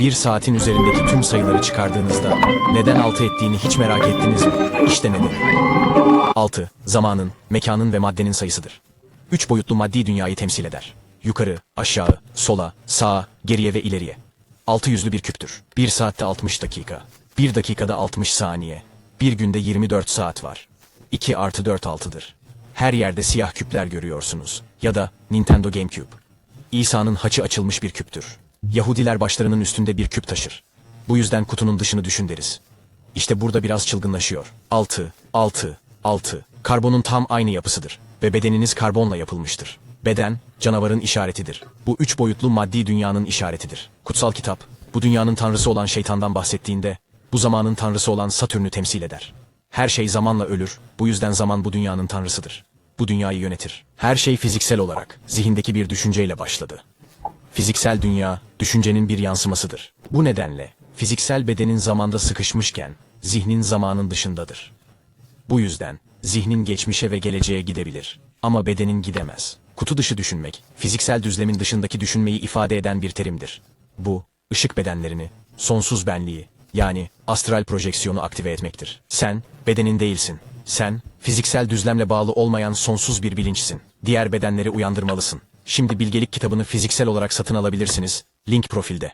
Bir saatin üzerindeki tüm sayıları çıkardığınızda neden 6 ettiğini hiç merak ettiniz mi? İşte nedeni. 6. Zamanın, mekanın ve maddenin sayısıdır. Üç boyutlu maddi dünyayı temsil eder. Yukarı, aşağı, sola, sağa, geriye ve ileriye. Altı yüzlü bir küptür. Bir saatte 60 dakika. Bir dakikada 60 saniye. Bir günde 24 saat var. 2 artı 4 altıdır. Her yerde siyah küpler görüyorsunuz. Ya da Nintendo GameCube. İsa'nın haçı açılmış bir küptür. Yahudiler başlarının üstünde bir küp taşır. Bu yüzden kutunun dışını düşün deriz. İşte burada biraz çılgınlaşıyor. 6, 6, 6. Karbonun tam aynı yapısıdır ve bedeniniz karbonla yapılmıştır. Beden, canavarın işaretidir. Bu üç boyutlu maddi dünyanın işaretidir. Kutsal kitap, bu dünyanın tanrısı olan şeytandan bahsettiğinde, bu zamanın tanrısı olan Satürn'ü temsil eder. Her şey zamanla ölür, bu yüzden zaman bu dünyanın tanrısıdır. Bu dünyayı yönetir. Her şey fiziksel olarak, zihindeki bir düşünceyle başladı. Fiziksel dünya, düşüncenin bir yansımasıdır. Bu nedenle, fiziksel bedenin zamanda sıkışmışken, zihnin zamanın dışındadır. Bu yüzden, zihnin geçmişe ve geleceğe gidebilir. Ama bedenin gidemez. Kutu dışı düşünmek, fiziksel düzlemin dışındaki düşünmeyi ifade eden bir terimdir. Bu, ışık bedenlerini, sonsuz benliği, yani astral projeksiyonu aktive etmektir. Sen, bedenin değilsin. Sen, fiziksel düzlemle bağlı olmayan sonsuz bir bilinçsin. Diğer bedenleri uyandırmalısın. Şimdi bilgelik kitabını fiziksel olarak satın alabilirsiniz. Link profilde.